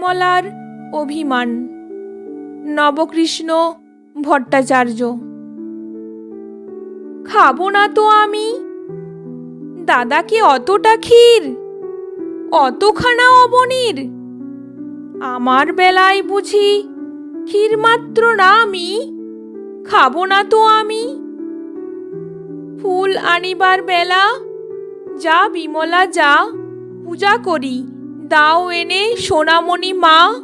বিমলার অভিমান। নবকৃষ্ণ ভট্টাচার্য। খাব না তো আমি। দাদাকে অতটা ক্ষীর, অতখানা অবনীর। আমার বেলায় বুঝি ক্ষীর মাত্র না আমি। খাব না তো আমি। ফুল আনিবার বেলা যা বিমলা যা পূজা করি দাও এনে সোনামণি মা।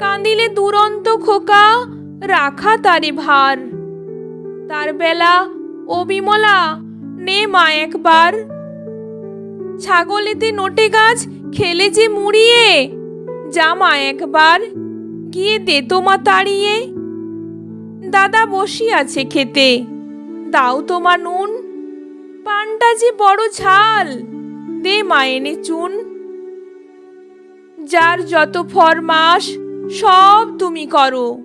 কান্দিলে দুরন্ত খোকা, রাখা তারে ভার। তার বেলা, ও বিমলা, নে মা একবার। ছাগলেতে নোটে গাছ, খেলে যে মুড়িয়ে। যা মা একবার, গিয়ে দে তো মা তাড়িয়ে। দাদা বসি আছে খেতে, দাও তোমা নুন। পানটা যে বড় ঝাল, দে মা এনে চুন। যার যত ফরমাস সব তুমি করো।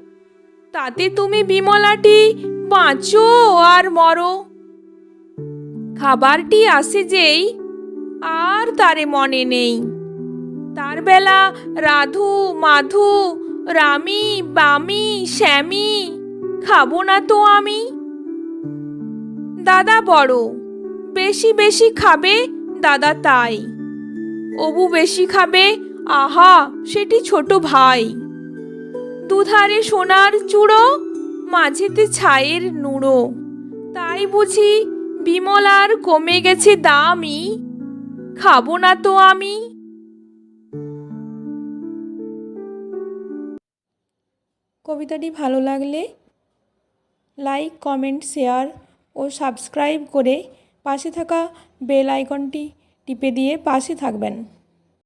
তাতে তুমি বিমলাটি বাঁচো আর মরো। খাবারটি আসে যেই আর তারে মনে নেই। তার বেলা রাধু, মাধু, রামি, বামি, শ্যামি, খাব না তো আমি। দাদা বড়, বেশি বেশি খাবে দাদা তাই। অবু বেশি খাবে আহা, সেটি ছোট ভাই। দুধারে সোনার চূড়ো, মাঝেতে ছায়ের নুড়ো। তাই বুঝি বিমলার কমে গেছে দামই। খাব না তো আমি। কবিতাটি ভালো লাগলে লাইক, কমেন্ট, শেয়ার ও সাবস্ক্রাইব করে পাশে থাকা বেল আইকনটি টিপে দিয়ে পাশে থাকবেন।